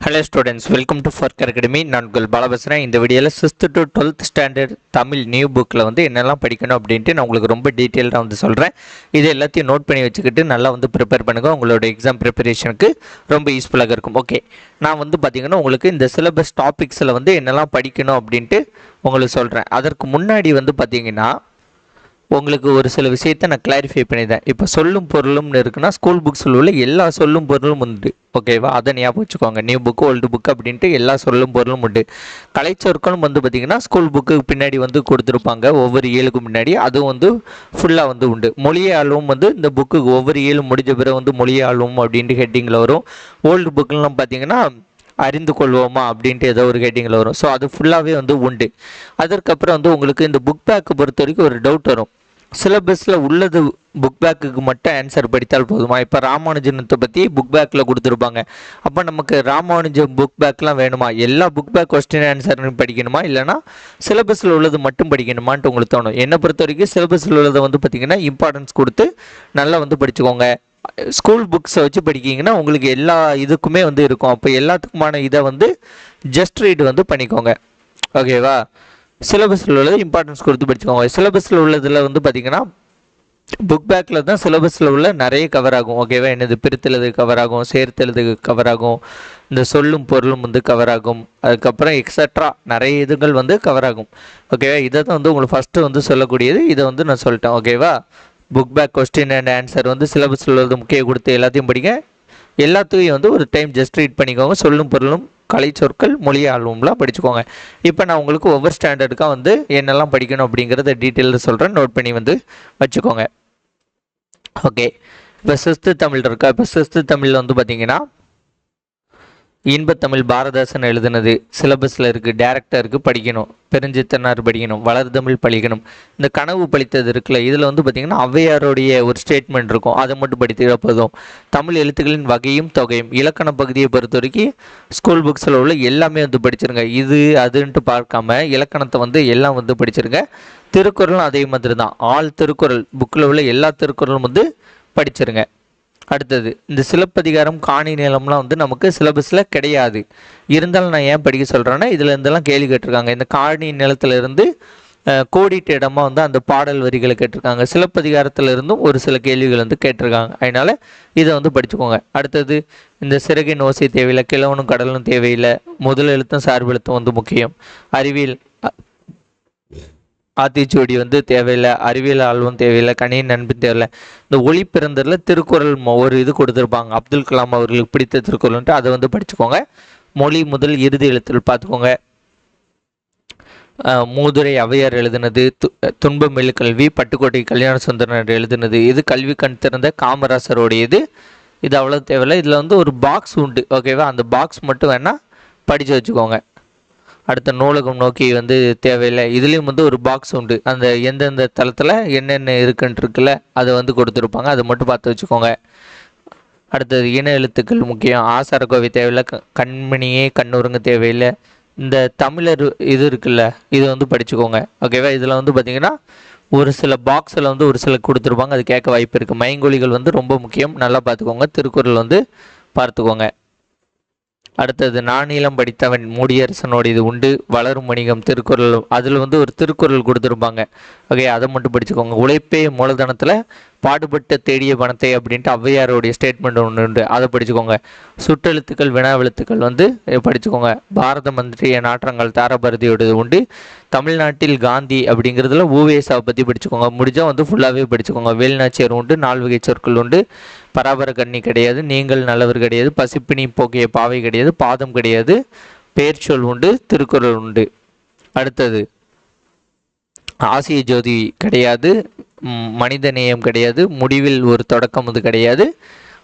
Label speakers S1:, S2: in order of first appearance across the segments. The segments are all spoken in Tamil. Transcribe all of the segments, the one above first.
S1: ஹலோ ஸ்டூடெண்ட்ஸ் வெல்கம் டு ஃபர்க் அகாடமி நான் உங்கள் பாலா பேசுகிறேன் இந்த வீடியோவில் sixth to twelfth standard Tamil new புக்கில் வந்து என்னெல்லாம் படிக்கணும் அப்படின்ட்டு நான் உங்களுக்கு ரொம்ப டீட்டெயிலாக வந்து சொல்கிறேன் இது எல்லாத்தையும் நோட் பண்ணி வச்சுக்கிட்டு நல்லா வந்து ப்ரிப்பேர் பண்ணுங்கள் உங்களோட எக்ஸாம் ப்ரிப்பரேஷனுக்கு ரொம்ப யூஸ்ஃபுல்லாக இருக்கும். ஓகே நான் வந்து பார்த்திங்கன்னா உங்களுக்கு இந்த சிலபஸ் டாபிக்ஸில் வந்து என்னெல்லாம் படிக்கணும் அப்படின்ட்டு உங்களுக்கு சொல்கிறேன் அதற்கு முன்னாடி வந்து பார்த்திங்கன்னா உங்களுக்கு ஒரு சில விஷயத்தை நான் கிளாரிஃபை பண்ணிட்டேன் இப்போ சொல்லும் பொருளும்னு இருக்குன்னா ஸ்கூல் புக்ஸில் உள்ள எல்லா சொல்லும் பொருளும் உண்டு. ஓகேவா அதை ஞாபகம் வச்சுக்கோங்க. நியூ புக்கு ஓல்டு புக் அப்படின்ட்டு எல்லா சொல்லும் பொருளும் உண்டு. கலைச்சொற்களும் வந்து பார்த்திங்கன்னா ஸ்கூல் புக்கு பின்னாடி வந்து கொடுத்துருப்பாங்க. ஒவ்வொரு ஏழுக்கு முன்னாடி அதுவும் வந்து ஃபுல்லாக வந்து உண்டு. மொழியாலும் வந்து இந்த புக்கு ஒவ்வொரு ஏழு முடிஞ்ச பிறகு வந்து மொழியாலும் அப்படின்ட்டு ஹெட்டிங்கில் வரும். ஓல்டு புக்கெலாம் பார்த்தீங்கன்னா அறிந்து கொள்வோமா அப்படின்ட்டு ஏதோ ஒரு ஹெட்டிங்கில் வரும். ஸோ அது ஃபுல்லாகவே வந்து உண்டு. அதற்கப்புறம் வந்து உங்களுக்கு இந்த புக் பேக்கை பொறுத்த வரைக்கும் ஒரு டவுட் வரும். சிலபஸில் உள்ளது புக் பேக்குக்கு மட்டும் ஆன்சர் படித்தால் போதுமா? இப்போ ராமானுஜனத்தை பற்றி புக் பேக்கில் கொடுத்துருப்பாங்க. அப்போ நமக்கு ராமானுஜம் புக் பேக்லாம் வேணுமா? எல்லா புக் பேக் கொஸ்டின் ஆன்சர் படிக்கணுமா? இல்லைனா சிலபஸில் உள்ளது மட்டும் படிக்கணுமான்ட்டு உங்களுக்கு தோணும். என்னை பொறுத்த வரைக்கும் சிலபஸில் உள்ளதை வந்து பார்த்திங்கன்னா இம்பார்ட்டன்ஸ் கொடுத்து நல்லா வந்து படிச்சுக்கோங்க. ஸ்கூல் புக்ஸை வச்சு படிக்கிங்கன்னா உங்களுக்கு எல்லா இதுக்குமே வந்து இருக்கும். அப்போ எல்லாத்துக்குமான இதை வந்து ஜஸ்ட் ரீட் வந்து பண்ணிக்கோங்க. ஓகேவா சிலபஸில் உள்ளது இம்பார்ட்டன்ஸ் கொடுத்து படிச்சுக்கோங்க. சிலபஸில் உள்ளதில் வந்து பார்த்தீங்கன்னா புக் பேக்கில் தான் சிலபஸில் உள்ள நிறைய கவர் ஆகும். ஓகேவா என்னது? பிரித்தலது கவர் ஆகும் சேர்த்தெழுது கவர் ஆகும் இந்த சொல்லும் பொருளும் வந்து கவர் ஆகும். அதுக்கப்புறம் எக்ஸட்ரா நிறைய இதுகள் வந்து கவர் ஆகும். ஓகேவா இதை தான் வந்து உங்களுக்கு ஃபஸ்ட்டு வந்து சொல்லக்கூடியது. இதை வந்து நான் சொல்லிட்டேன். ஓகேவா book back question and answer வந்து சிலபஸில் உள்ளது முக்கிய கொடுத்து எல்லாத்தையும் படிங்க. எல்லாத்தையும் வந்து ஒரு டைம் ஜஸ்ட் ரீட் பண்ணிக்கோங்க. சொல்லும் பொருளும் கலை சொற்கள் மொழி ஆல்பம்லாம் படிச்சுக்கோங்க. இப்போ நான் உங்களுக்கு ஒவ்வொரு ஸ்டாண்டர்டுக்காக வந்து என்னெல்லாம் படிக்கணும் அப்படிங்கிறத டீட்டெயிலில் சொல்கிறேன் நோட் பண்ணி வந்து வச்சுக்கோங்க. ஓகே இப்போ சிஸ்து தமிழ் இருக்கா? இப்போ சிஸ்து தமிழில் வந்து பார்த்தீங்கன்னா இன்பத்தமிழ் பாரதாசன் எழுதுனது சிலபஸில் இருக்குது டேரக்டருக்கு படிக்கணும் பெருஞ்சித்தனார் படிக்கணும் வளர்தமிழ் படிக்கணும் இந்த கனவு பழித்தது இருக்குல்ல இதில் வந்து பார்த்திங்கன்னா ஔவையாருடைய ஒரு ஸ்டேட்மெண்ட் இருக்கும். அதை மட்டும் படித்துக்கிற போதும். தமிழ் எழுத்துக்களின் வகையும் தொகையும் இலக்கண பகுதியை பொறுத்த வரைக்கும் ஸ்கூல் புக்ஸில் உள்ள எல்லாமே வந்து படிச்சிருங்க. இது அதுன்ட்டு பார்க்காம இலக்கணத்தை வந்து எல்லாம் வந்து படிச்சிருங்க. திருக்குறளும் அதே மாதிரி தான் ஆள் திருக்குறள் புக்கில் உள்ள எல்லா திருக்குறளும் வந்து படிச்சிருங்க. அடுத்தது இந்த சிலப்பதிகாரம் காணி நிலம்லாம் வந்து நமக்கு சிலபஸில் கிடையாது. இருந்தாலும் நான் ஏன் படிக்க சொல்கிறேன்னா இதில் இருந்தெல்லாம் கேள்வி கேட்டிருக்காங்க. இந்த காணி நிலத்திலிருந்து இடமாக கோடிட்ட இடமா வந்து அந்த பாடல் வரிகளை கேட்டிருக்காங்க. சிலப்பதிகாரத்தில் இருந்தும் ஒரு சில கேள்விகள் வந்து கேட்டிருக்காங்க. அதனால இதை வந்து படிச்சுக்கோங்க. அடுத்தது இந்த சிறகின் ஓசை தேவையில்லை கிழவனும் கடலும் தேவையில்லை முதல் எழுத்தும் சார்பு எழுத்தும் வந்து முக்கியம். அறிவியல் ஆத்திச்சூடி வந்து தேவையில்லை அறிவியல் ஆழ்வும் தேவையில்லை கணினி நண்பன் தேவையில்லை. இந்த ஒளி பிறந்தரில் திருக்குறள் ஒரு இது கொடுத்துருப்பாங்க. அப்துல் கலாம் அவர்களுக்கு பிடித்த திருக்குறள்ன்ட்டு அதை வந்து படிச்சுக்கோங்க. மொழி முதல் இறுதி எழுத்தில் பார்த்துக்கோங்க. மூதுரை அவையார் எழுதினது து துன்பமில்லு கல்வி பட்டுக்கோட்டை கல்யாண சுந்தரனர் எழுதினது இது கல்வி கண் திறந்த காமராசருடையது. இது அவ்வளோ தேவையில்லை. இதில் வந்து ஒரு பாக்ஸ் உண்டு ஓகேவா அந்த பாக்ஸ் மட்டும் வேணால் படித்து வச்சுக்கோங்க. அடுத்த நூலகம் நோக்கி வந்து தேவையில்லை. இதுலேயும் வந்து ஒரு பாக்ஸ் உண்டு. அந்த எந்தெந்த தளத்தில் என்னென்ன இருக்குன்ட்டு இருக்குல்ல அதை வந்து கொடுத்துருப்பாங்க. அதை மட்டும் பார்த்து வச்சுக்கோங்க. அடுத்தது இன எழுத்துக்கள் முக்கியம். ஆசார கோவை தேவையில்லை க- கண்மணியே கண்ணுருங்க தேவையில்லை. இந்த தமிழர் இது இருக்குல்ல இது வந்து படிச்சுக்கோங்க. ஓகேவா இதில் வந்து பார்த்தீங்கன்னா ஒரு சில பாக்ஸில் வந்து ஒரு சில கொடுத்துருப்பாங்க. அது கேட்க வாய்ப்பு இருக்குது மைங்கொழிகள் வந்து ரொம்ப முக்கியம். நல்லா பார்த்துக்கோங்க. திருக்குறள் வந்து பார்த்துக்கோங்க. அடுத்தது நானிலம் படித்தவன் மூடியரசனோட இது உண்டு. வளரும் வணிகம் திருக்குறள் அதில் வந்து ஒரு திருக்குறள் கொடுத்துருப்பாங்க. ஓகே அதை மட்டும் படிச்சுக்கோங்க. உழைப்பே மூலதனத்தில் பாடுபட்ட தேடிய பணத்தை அப்படின்ட்டு ஔவையாரோடைய ஸ்டேட்மெண்ட் ஒன்று உண்டு. அதை படிச்சுக்கோங்க. சுற்றெழுத்துக்கள் வினாவெழுத்துக்கள் வந்து படிச்சுக்கோங்க. பாரத மந்திரிய நாற்றங்கள் தாரபாரதியோடது உண்டு. தமிழ்நாட்டில் காந்தி அப்படிங்கிறதுல ஊவேசாவை பற்றி படிச்சுக்கோங்க. முடிஞ்சால் வந்து ஃபுல்லாகவே படிச்சுக்கோங்க. வேலுநாச்சியர் உண்டு நால் வகை சொற்கள் உண்டு. பராபர கண்ணி கிடையாது நீங்கள் நல்லவர் கிடையாது பசிப்பினி போக்கிய பாவை கிடையாது பாதம் கிடையாது பேர்ச்சொல் சொல் உண்டு திருக்குறள் உண்டு. அடுத்தது ஆசிய ஜோதி கிடையாது மனித நேயம் கிடையாது முடிவில் ஒரு தொடக்கம் வந்து கிடையாது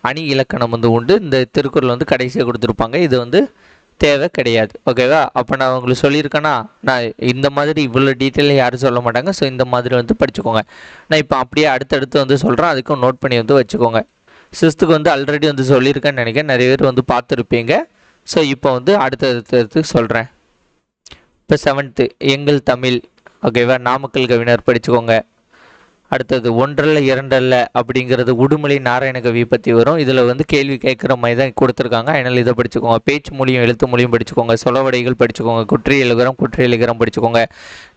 S1: அணி இலக்கணம் வந்து உண்டு. இந்த திருக்குறள் வந்து கடைசியாக கொடுத்துருப்பாங்க. இது வந்து தேவை கிடையாது. ஓகேவா அப்போ நான் உங்களுக்கு சொல்லியிருக்கேன்னா நான் இந்த மாதிரி இவ்வளோ டீட்டெயில் யாரும் சொல்ல மாட்டாங்க. ஸோ இந்த மாதிரி வந்து படிச்சுக்கோங்க. நான் இப்போ அப்படியே அடுத்தடுத்து வந்து சொல்கிறேன் அதுக்கும் நோட் பண்ணி வந்து வச்சுக்கோங்க. சிக்ஸ்த்துக்கு வந்து ஆல்ரெடி வந்து சொல்லியிருக்கேன்னு நினைக்கிறேன். நிறைய பேர் வந்து பார்த்துருப்பீங்க. ஸோ இப்போ வந்து அடுத்தடுத்து சொல்கிறேன் இப்போ செவன்த்து எங்கள் தமிழ். ஓகேவா நாமக்கல் கவிஞர் படிச்சுக்கோங்க. அடுத்தது ஒன்றல்ல இரண்டல்ல அப்படிங்கிறது உடுமலை நாராயண கவி பற்றி வரும். இதில் வந்து கேள்வி கேட்குற மாதிரி தான் கொடுத்துருக்காங்க. அதனால் இதை படிச்சுக்கோங்க. பேச்சு மொழியும் எழுத்து மொழியும் படிச்சுக்கோங்க. சொலவடைகள் படிச்சுக்கோங்க. குற்றி எழுகிறோம் குற்றி எழுகிறோம் படிச்சுக்கோங்க.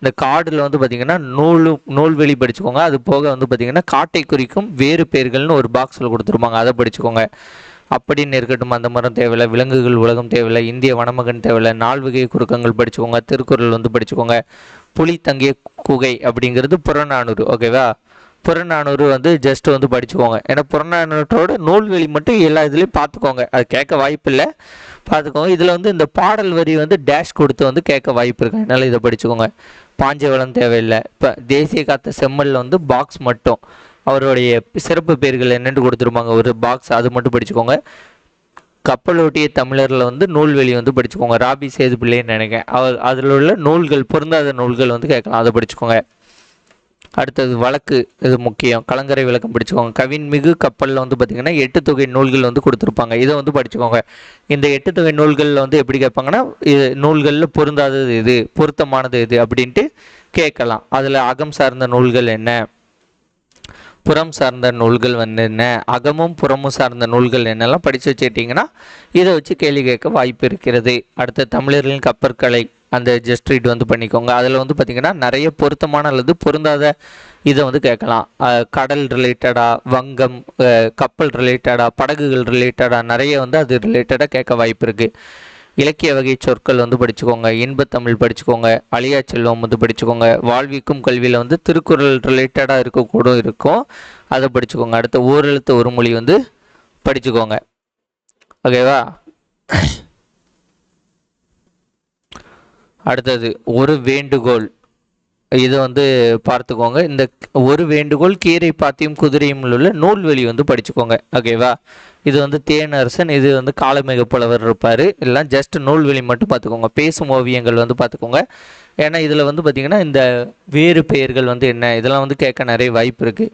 S1: இந்த காடில் வந்து பார்த்திங்கன்னா நூலு நூல்வெளி படிச்சுக்கோங்க. அது போக வந்து பார்த்திங்கன்னா காட்டை குறிக்கும் வேறு பெயர்கள்னு ஒரு பாக்ஸில் கொடுத்துருப்பாங்க. அதை படிச்சுக்கோங்க. அப்படின்னு இருக்கட்டும். அந்த மரம் தேவையில்லை. விலங்குகள் உலகம் தேவையில்லை. இந்திய வனமகன் தேவையில்லை. நால்வகை குறுக்கங்கள் படிச்சுக்கோங்க. திருக்குறள் வந்து படிச்சுக்கோங்க. புலி தங்கிய குகை அப்படிங்கிறது புறநானூறு ஓகேவா புறநானூறு வந்து ஜஸ்ட் வந்து படிச்சுக்கோங்க. ஏன்னா புறநானூற்றோட நூல்வெளி மட்டும் எல்லா இதுலேயும் பார்த்துக்கோங்க. அது கேட்க வாய்ப்பு இல்லை. பார்த்துக்கோங்க. இதில் வந்து இந்த பாடல் வரி வந்து டேஷ் கொடுத்து வந்து கேட்க வாய்ப்பு இருக்கு. அதனால இதை படிச்சுக்கோங்க. பாஞ்சவளம் தேவையில்லை. இப்போ தேசிய காத்த செம்மல்ல வந்து பாக்ஸ் மட்டும். அவருடைய சிறப்பு பெயர்கள் என்னென்று கொடுத்துருப்பாங்க? ஒரு பாக்ஸ் அது மட்டும் படிச்சுக்கோங்க. கப்பலோட்டிய தமிழரில் வந்து நூல்வெளி வந்து படிச்சுக்கோங்க. ராபி சேது பிள்ளைன்னு நினைக்கிறேன். அவர் அதில் உள்ள நூல்கள் பொருந்தாத நூல்கள் வந்து கேட்கலாம். அதை படிச்சுக்கோங்க. அடுத்தது வழக்கு இது முக்கியம். கலங்கரை விளக்கம் படிச்சுக்கோங்க. கவின் மிகு கப்பலில் வந்து பார்த்திங்கன்னா எட்டு தொகை நூல்கள் வந்து கொடுத்துருப்பாங்க. இதை வந்து படிச்சுக்கோங்க. இந்த எட்டு தொகை நூல்களில் வந்து எப்படி கேட்பாங்கன்னா இது நூல்களில் பொருந்தாதது இது பொருத்தமானது இது அப்படின்ட்டு கேட்கலாம். அதில் அகம் சார்ந்த நூல்கள் என்ன? புறம் சார்ந்த நூல்கள் வந்து என்ன அகமும் புறமும் சார்ந்த நூல்கள் என்னெல்லாம் படித்து வச்சுக்கிட்டிங்கன்னா இதை வச்சு கேள்வி கேட்க வாய்ப்பு இருக்கிறது. அடுத்த தமிழர்களின் கப்பற்கலை அந்த ஜஸ்ட் ரீட் வந்து பண்ணிக்கோங்க. அதில் வந்து பார்த்திங்கன்னா நிறைய பொருத்தமான அல்லது பொருந்தாத இதை வந்து கேட்கலாம். கடல் ரிலேட்டடாக வங்கம் கப்பல் ரிலேட்டடாக படகுகள் ரிலேட்டடாக நிறைய வந்து அது ரிலேட்டடாக கேட்க வாய்ப்பு இருக்குது இலக்கிய வகை சொற்கள் வந்து படிச்சுக்கோங்க இன்பத்தமிழ் படிச்சுக்கோங்க அழியா செல்வம் வந்து படிச்சுக்கோங்க வாழ்விக்கும் கல்வியில் வந்து திருக்குறள் ரிலேட்டடாக இருக்கக்கூடும் இருக்கும். அதை படிச்சுக்கோங்க. அடுத்த ஓரெழுத்து ஒரு மொழி வந்து படிச்சுக்கோங்க. ஓகேவா அடுத்தது ஒரு வேண்டுகோள். இது வந்து பார்த்துக்கோங்க. இந்த ஒரு வேண்டுகோள் கீரை பாத்தியும் குதிரையும் உள்ள நூல்வெளி வந்து படிச்சுக்கோங்க. ஓகேவா இது வந்து தேனரசன் இது வந்து காலமிக புலவர் இருப்பார். எல்லாம் ஜஸ்ட் நூல்வெளி மட்டும் பார்த்துக்கோங்க. பேசும் ஓவியங்கள் வந்து பார்த்துக்கோங்க. ஏன்னா இதில் வந்து பார்த்திங்கன்னா இந்த வேறு பெயர்கள் வந்து என்ன? இதெல்லாம் வந்து கேட்க நிறைய வாய்ப்பு இருக்குது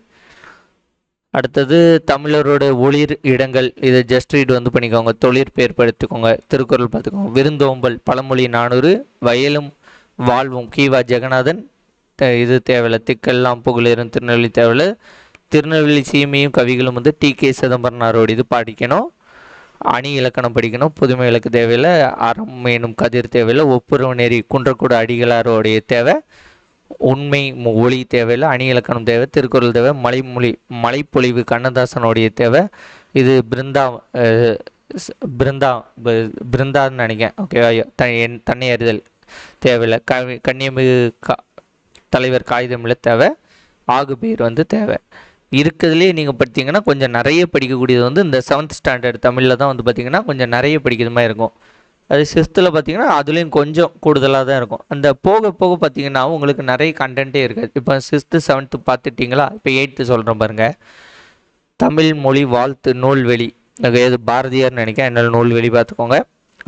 S1: அடுத்தது தமிழரோட ஒளிர் இடங்கள். இதை ஜஸ்ட் ரீட் வந்து பண்ணிக்கோங்க. தொழிற் பெயர் படுத்துக்கோங்க. திருக்குறள் பார்த்துக்கோங்க. விருந்தோம்பல் பழமொழி நானூறு வயலும் வாழ்வும். கீவா ஜெகநாதன் இது தேவையில்ல. திக்கெல்லாம் புகழேறும் திருநெல்வேலி தேவையில்ல. திருநெல்வேலி சீமையும் கவிகளும் வந்து டி. கே. சிதம்பரனாரோட இது படிக்கணும். அணி இலக்கணம் படிக்கணும். புதுமை இலக்கு தேவையில்லை. அறம் எனும் கதிர் தேவையில்லை. ஒப்புரவு நெறி குன்றக்கூட அடிகளாரோடைய தேவை. உண்மை ஒளி தேவையில்லை. அணி இலக்கணம் தேவை. திருக்குறள் தேவை. மலைமொழி மலைப்பொழிவு கண்ணதாசனுடைய தேவை. இது பிருந்தா பிருந்தா பிருந்தான்னு நினைக்கிறேன். ஓகேவா? த என் தன்னை அறிதல் தேவையில்லை. கவி கன்னியமிகு கா தலைவர் காகிதமில்ல தேவை ஆகு பேர் வந்து தேவை. இருக்கிறதுலே நீங்கள் பார்த்தீங்கன்னா கொஞ்சம் நிறைய படிக்கக்கூடியது வந்து இந்த செவன்த் ஸ்டாண்டர்ட் தமிழில் தான் வந்து பார்த்தீங்கன்னா கொஞ்சம் நிறைய படிக்கிற மாதிரி இருக்கும். அது சிக்ஸ்த்தில் பார்த்தீங்கன்னா அதுலேயும் கொஞ்சம் கூடுதலாக தான் இருக்கும். அந்த போக போக பார்த்தீங்கன்னா உங்களுக்கு நிறைய கண்டென்ட்டே இருக்காது. இப்போ சிக்ஸ்த்து செவன்த்து பார்த்துட்டிங்களா? இப்போ எயித்து சொல்கிறேன் பாருங்கள் தமிழ் மொழி வாழ்த்து நூல்வெளி. எது பாரதியார்னு நினைக்கிறேன். என்னால் நூல்வெளி பார்த்துக்கோங்க.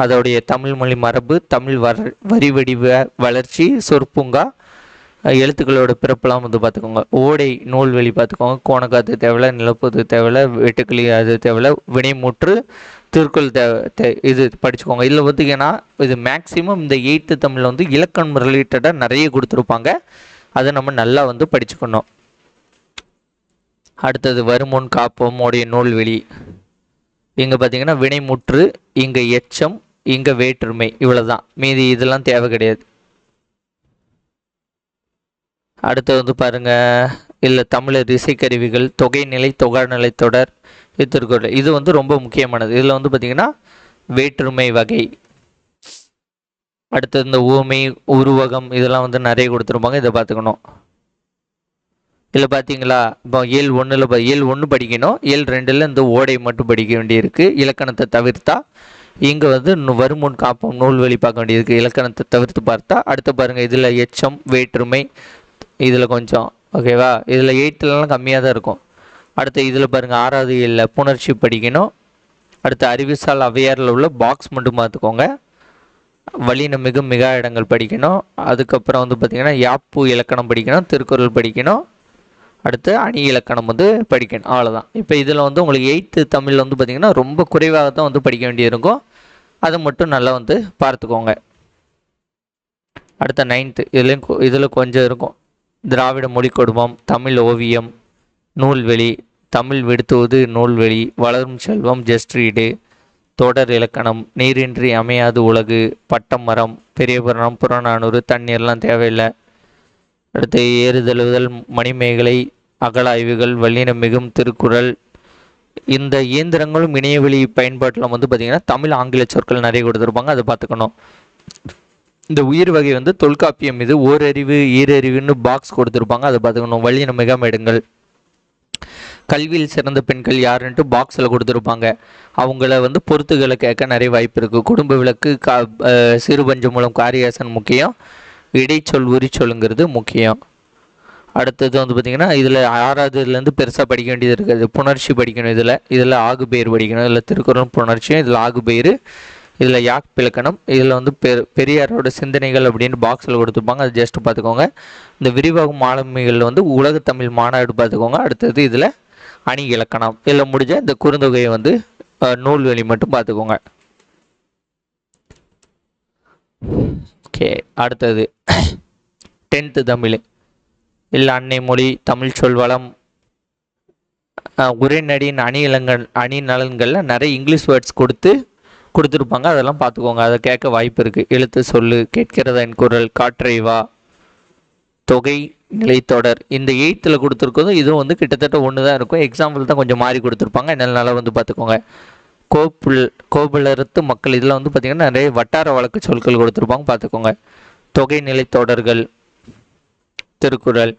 S1: அதோடைய தமிழ் மொழி மரபு தமிழ் வர வரி வடிவ வளர்ச்சி சொற்பூங்கா எழுத்துக்களோட பிறப்பெல்லாம் வந்து பார்த்துக்கோங்க. ஓடை நூல்வெளி பார்த்துக்கோங்க. கோணக்காத்து தேவையில்ல நிலப்பொது தேவையில்ல வெட்டுக்கிளி அது தேவையில்ல வினைமுற்று திருக்குறள் தேவை தே- இது படிச்சுக்கோங்க. இதில் பார்த்தீங்கன்னா இது மேக்ஸிமம் இந்த எயித்து தமிழில் வந்து இலக்கணம் ரிலேட்டடாக நிறைய கொடுத்துருப்பாங்க. அதை நம்ம நல்லா வந்து படிச்சுக்கணும். அடுத்தது வருமுன் காப்போம் உடைய நூல்வெளி இங்கே பார்த்தீங்கன்னா வினைமுற்று இங்கே எச்சம் இங்கே வேற்றுமை இவ்வளோ தான் மீதி இதெல்லாம் தேவை கிடையாது. அடுத்து வந்து பாருங்க. இல்லை தமிழர் இசைக்கருவிகள் தொகைநிலை தொகைநிலை தொடர் திருக்குறள் இது வந்து ரொம்ப முக்கியமானது. இதில் வந்து பார்த்திங்கன்னா வேற்றுமை வகை. அடுத்து இந்த ஊமை உருவகம் இதெல்லாம் வந்து நிறைய கொடுத்துருப்பாங்க. இதை பார்த்துக்கணும். இதில் பார்த்தீங்களா இப்போ ஏழு ஒன்றில் ஏழு ஒன்று படிக்கணும். ஏழு ரெண்டில் இந்த ஓடை மட்டும் படிக்க வேண்டியிருக்கு. இலக்கணத்தை தவிர்த்தா இங்கே வந்து வருமுன் காப்போம் நூல்வெளி பார்க்க வேண்டியிருக்கு. இலக்கணத்தை தவிர்த்து பார்த்தா அடுத்து பாருங்கள் இதில் எச்சம் வேற்றுமை இதில் கொஞ்சம் ஓகேவா இதில் எயித்துலலாம் கம்மியாக தான் இருக்கும். அடுத்து இதில் பாருங்கள் ஆறாவது இல்லை புணர்ச்சி படிக்கணும். அடுத்து அறிவுசால் அவையாரில் உள்ள பாக்ஸ் மட்டும் பார்த்துக்கோங்க. வலின மிகு மிகா இடங்கள் படிக்கணும். அதுக்கப்புறம் வந்து பார்த்திங்கன்னா யாப்பு இலக்கணம் படிக்கணும் திருக்குறள் படிக்கணும். அடுத்து அணி இலக்கணம் வந்து படிக்கணும் அவ்வளோதான் இப்போ இதில் வந்து உங்களுக்கு எயித்து தமிழில் வந்து பார்த்திங்கன்னா ரொம்ப குறைவாக தான் வந்து படிக்க வேண்டியிருக்கும். அதை மட்டும் நல்லா வந்து பார்த்துக்கோங்க. அடுத்த நைன்த்து இதுலேயும் இதில் கொஞ்சம் இருக்கும். திராவிட மொழி குடும்பம் தமிழ் ஓவியம் நூல்வெளி தமிழ் விடுத்துவது நூல்வெளி வளரும் செல்வம் ஜெஸ்ட்ரீடு தொடர் இலக்கணம் நீரின்றி அமையாது உலகு பட்டம் மரம் பெரியபுரணம் புறநானூறு தண்ணீர்லாம் தேவையில்லை. அடுத்து ஏறுதழுவுதல் மணிமேகலை அகலாய்வுகள் வல்லினம் மிகும் திருக்குறள். இந்த இயந்திரங்களும் இணையவெளி பயன்பாட்டில் வந்து பார்த்திங்கன்னா தமிழ் ஆங்கில சொற்கள் நிறைய கொடுத்துருப்பாங்க. அதை பார்த்துக்கணும். இந்த உயிர் வகை வந்து தொல்காப்பியம் இது ஓரறிவு ஈரறிவுன்னு பாக்ஸ் கொடுத்துருப்பாங்க. அதை பார்த்துக்கணும். வழி வல்லின மிகமேடுங்கள் கல்வியில் சிறந்த பெண்கள் யாருன்ட்டு பாக்ஸில் கொடுத்துருப்பாங்க. அவங்கள வந்து பொறுத்துகளை கேட்க நிறைய வாய்ப்பு இருக்குது குடும்ப விளக்கு கா சிறுபஞ்சம் சிறுபஞ்சு மூலம் காரியாசன் முக்கியம். இடைச்சொல் உரிச்சொல்லுங்கிறது முக்கியம். அடுத்தது வந்து பார்த்திங்கன்னா இதில் ஆறாவதுலேருந்து பெருசாக படிக்க வேண்டியது இருக்குது. புணர்ச்சி படிக்கணும் இதில். இதில் ஆகுபெயர் படிக்கணும். இதில் திருக்குறள் புணர்ச்சியும் இதில் ஆகுபெயர் இதில் யாக் பிளக்கணம். இதில் வந்து பெ பெரியாரோட சிந்தனைகள் அப்படின்னு பாக்ஸில் கொடுத்துருப்பாங்க. அது ஜஸ்ட் பார்த்துக்கோங்க. இந்த விரிவாகும் மாலுமிகள் வந்து உலகத்தமிழ் மாநாடு பார்த்துக்கோங்க. அடுத்தது இதில் அணி இலக்கணம். இதில் முடிஞ்ச இந்த குறுந்தொகையை வந்து நூல்வெளி மட்டும் பார்த்துக்கோங்க. ஓகே அடுத்தது டென்த்து தமிழ். இல்லை அன்னை மொழி தமிழ் சொல் வளம் உரைநடியின் அணி இலங்கள் அணி நலன்களில் நிறைய இங்கிலீஷ் வேர்ட்ஸ் கொடுத்து கொடுத்துருப்பாங்க. அதெல்லாம் பார்த்துக்கோங்க. அதை கேட்க வாய்ப்பு இருக்குது எழுத்து சொல்லு கேட்கிறத என் குரல் காற்றை வா. தொகை நிலைத்தொடர் இந்த எயித்தில் கொடுத்துருக்கதும் இதுவும் வந்து கிட்டத்தட்ட ஒன்று தான் இருக்கும். எக்ஸாம்பிள் தான் கொஞ்சம் மாறி கொடுத்துருப்பாங்க. என்னால் வந்து பார்த்துக்கோங்க. கோப்புல் கோபுலரத்து மக்கள். இதில் வந்து பார்த்திங்கன்னா நிறைய வட்டார வழக்கு சொற்கள் கொடுத்துருப்பாங்க. பார்த்துக்கோங்க. தொகை நிலைத்தொடர்கள் திருக்குறள்.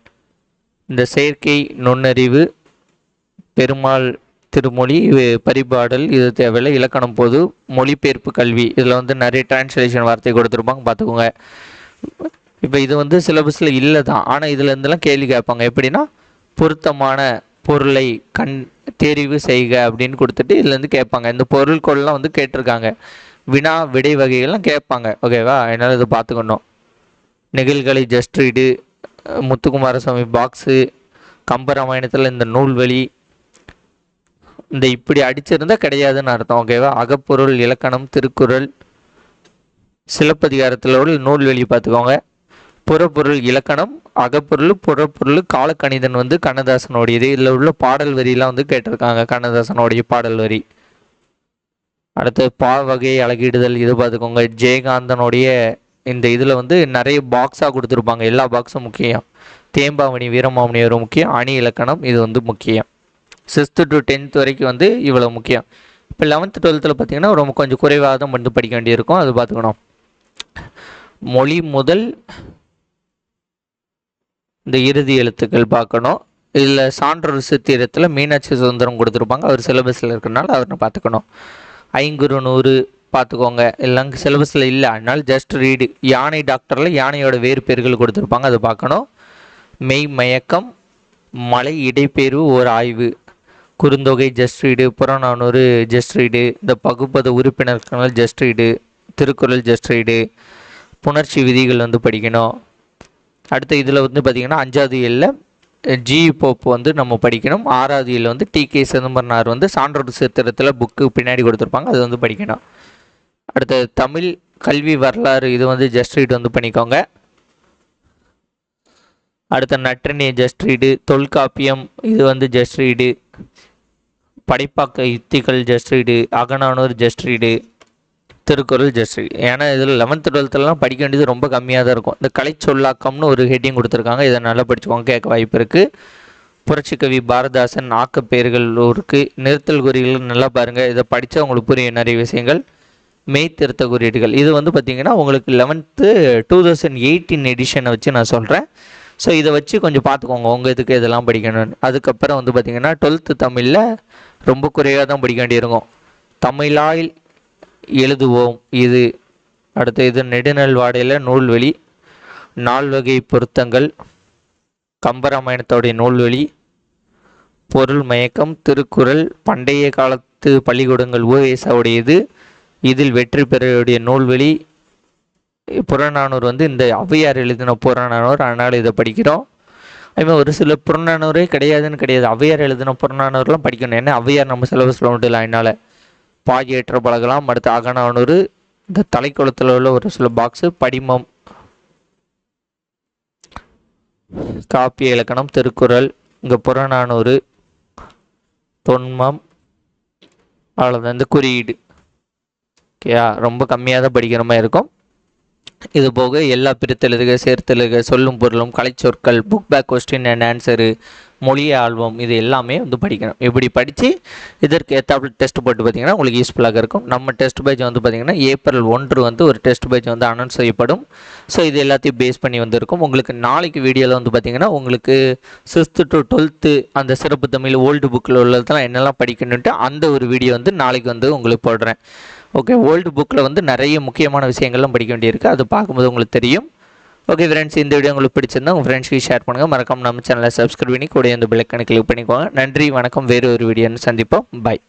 S1: இந்த செயற்கை நுண்ணறிவு பெருமாள் திருமொழி இது பரிபாடல் இது தேவையில்லை. இலக்கணம் பொது மொழிபெயர்ப்பு கல்வி. இதில் வந்து நிறைய டிரான்ஸ்லேஷன் வார்த்தை கொடுத்துருப்பாங்க பார்த்துக்கோங்க. இப்போ இது வந்து சிலபஸில் இல்லை தான் ஆனால் இதுலேருந்துலாம் இருந்தெல்லாம் கேள்வி கேட்பாங்க. எப்படின்னா பொருத்தமான பொருளை கண் தெரிவு செய்க அப்படின்னு கொடுத்துட்டு இதுலேருந்து கேட்பாங்க. இந்த பொருள்கொள்ளலாம் வந்து கேட்டிருக்காங்க. வினா விடை வகைகள்லாம் கேட்பாங்க. ஓகேவா என்னால் இதை பார்த்துக்கணும். நெகிழ்களை ஜஸ்ட் ரீடு முத்துக்குமாரசாமி பாக்ஸு கம்பராமாயணத்தில் இந்த நூல்வழி இந்த இப்படி அடிச்சிருந்தா கிடையாதுன்னு அர்த்தம். ஓகேவா அகப்பொருள் இலக்கணம் திருக்குறள் சிலப்பதிகாரத்தில் உள்ள நூல்வெளி பார்த்துக்கோங்க. புறப்பொருள் இலக்கணம் அகப்பொருள் புறப்பொருள் காலக்கணிதன் வந்து கண்ணதாசனுடையது. இதில் உள்ள பாடல் வரியெல்லாம் வந்து கேட்டிருக்காங்க கண்ணதாசனுடைய பாடல் வரி. அடுத்து பா வகை அழகிடுதல் இது பார்த்துக்கோங்க. ஜெயகாந்தனுடைய இந்த இதில் வந்து நிறைய பாக்ஸாக கொடுத்துருப்பாங்க. எல்லா பாக்ஸும் முக்கியம். தேம்பாவணி வீரமாமணி ஒரு முக்கியம். அணி இலக்கணம் இது வந்து முக்கியம். சிக்ஸ்த்து டு டென்த் வரைக்கும் வந்து இவ்வளோ முக்கியம். இப்போ லெவன்த்து டுவெல்த்தில் பார்த்தீங்கன்னா ரொம்ப கொஞ்சம் குறைவாக தான் வந்து படிக்க வேண்டியிருக்கும். அது பார்த்துக்கணும் மொழி முதல் இந்த இறுதி எழுத்துக்கள் பார்க்கணும். இதில் சான்றொரு சித்திரத்தில் மீனாட்சி சுதந்திரம் கொடுத்துருப்பாங்க. அவர் சிலபஸில் இருக்கிறனால அவரை பார்த்துக்கணும் ஐங்குறு நூறு பார்த்துக்கோங்க எல்லாம் சிலபஸில் இல்லை. அதனால ஜஸ்ட் ரீடு யானை டாக்டரில் யானையோட வேறு பேர்கள் கொடுத்துருப்பாங்க. அதை பார்க்கணும். மெய் மயக்கம் மலை இடைப்பேர்வு ஒரு ஆய்வு. Kurunthogai just read Purananuru just read இந்த பகுப்பத உறுப்பினர்கள் just read Thirukkural just read புணர்ச்சி விதிகள் வந்து படிக்கணும். அடுத்து இதில் வந்து பார்த்திங்கன்னா அஞ்சாவது இயலில் ஜி போப் வந்து நம்ம படிக்கணும். ஆறாவது இயலில் வந்து டி கே சிதம்பரனார் வந்து சான்றோர் சித்திரத்தில் புக்கு பின்னாடி கொடுத்துருப்பாங்க அது வந்து படிக்கணும். அடுத்து தமிழ் கல்வி வரலாறு இது வந்து ஜஸ்ட் ரீட் வந்து பண்ணிக்கோங்க. அடுத்த நற்றினி ஜஸ்ட் ரீடு தொல்காப்பியம் இது வந்து ஜஸ்ட் ரீடு படைப்பாக்க யுத்திகள் just read Akananuru just read Thirukkural just ஏன்னா இதில் லெவன்த்து டுவெல்த்துலலாம் படிக்க வேண்டியது ரொம்ப கம்மியாக தான் இருக்கும். இந்த கலை சொல்லாக்கம்னு ஒரு ஹெட்டிங் கொடுத்துருக்காங்க. இதை நல்லா படிச்சுக்கோங்க கேட்க வாய்ப்பு இருக்குது புரட்சிக்கவி பாரதாசன் ஆக்கப்பெயர்கள் இருக்குது நிறுத்தல் குறிகள் நல்லா பாருங்கள் இதை படித்தா உங்களுக்கு புரியும் நிறைய விஷயங்கள். மெய்த்திருத்த குறியீடுகள். இது வந்து பார்த்திங்கன்னா உங்களுக்கு லெவன்த்து டூ தௌசண்ட் எயிட்டீன் எடிஷனை வச்சு நான் சொல்கிறேன் ஸோ இதை வச்சு கொஞ்சம் பார்த்துக்கோங்க. உங்கள் இதுக்கு இதெல்லாம் படிக்கணும்னு. அதுக்கப்புறம் வந்து பார்த்திங்கன்னா டுவெல்த்து தமிழில் ரொம்ப குறைவாக தான் படிக்க வேண்டியிருக்கும். தமிழால் எழுதுவோம். இது அடுத்து இது நெடுநல்வாடையில் நூல்வெளி நால்வகை பொருத்தங்கள் கம்பராமாயணத்தோடைய நூல்வெளி பொருள் மயக்கம் திருக்குறள் பண்டைய காலத்து பள்ளிக்கூடங்கள் ஓவேசாவுடையது இதில் வெற்றி பெறவுடைய நூல்வெளி புறநானூர் வந்து இந்த ஔவையார் எழுதின புறநானூர். அதனால் இதை படிக்கிறோம். அதுமாதிரி ஒரு சில புறநானூரே கிடையாதுன்னு கிடையாது. அவையார் எழுதின புறநானூறுலாம் படிக்கணும். ஏன்னா அவையார் நம்ம சிலபஸில் உண்டு இல்லை அதனால். பாகியேற்ற பழகலாம். அடுத்து அகநானூறு. இந்த தலைக்குளத்தில் உள்ள ஒரு சில பாக்ஸு படிமம். காப்பிய இலக்கணம் திருக்குறள். இங்கே புறநானூறு. தொன்மம். அவ்வளோதான் இந்த குறியீடு. ஓகேயா ரொம்ப கம்மியாக தான் படிக்கிற மாதிரி இருக்கும். இது போக எல்லா பிரித்தெழுதுக சேர்த்தெழுதுக சொல்லும் பொருளும் கலைச்சொற்கள் book back question and answer மொழி ஆல்பம் இது எல்லாமே வந்து படிக்கணும். இப்படி படித்து இதற்கு ஏற்றாப்புல டெஸ்ட் போட்டு பார்த்தீங்கன்னா உங்களுக்கு யூஸ்ஃபுல்லாக இருக்கும். நம்ம டெஸ்ட் பேஜ் வந்து பார்த்தீங்கன்னா ஏப்ரல் ஒன்று வந்து ஒரு டெஸ்ட் பேஜ் வந்து அனௌன்ஸ் செய்யப்படும். ஸோ இது எல்லாத்தையும் பேஸ் பண்ணி வந்திருக்கும். உங்களுக்கு நாளைக்கு வீடியோவில் வந்து பார்த்தீங்கன்னா உங்களுக்கு சிக்ஸ்த்து டு டுவெல்த்து அந்த சிறப்பு தமிழ் ஓல்டு புக்கில் உள்ளதெல்லாம் என்னெல்லாம் படிக்கணுன்ட்டு அந்த ஒரு வீடியோ வந்து நாளைக்கு வந்து உங்களுக்கு போடுறேன். ஓகே ஓல்டு புக்கில் வந்து நிறைய முக்கியமான விஷயங்கள்லாம் படிக்க வேண்டியிருக்கு. அது பார்க்கும்போது உங்களுக்கு தெரியும். ஓகே ஃப்ரெண்ட்ஸ் இந்த வீடியோ உங்களுக்கு பிடிச்சிருந்தா உங்கள் ஃப்ரெண்ட்ஸ்க்கு ஷேர் பண்ணுங்கள் மறக்காம நம்ம சேனலை சப்ஸ்கிரைப் பண்ணி கூட இந்த பிளக்கனை கிளிக் பண்ணிக்கோங்க. நன்றி வணக்கம். வேறு ஒரு வீடியோன்னு சந்திப்போம். பாய்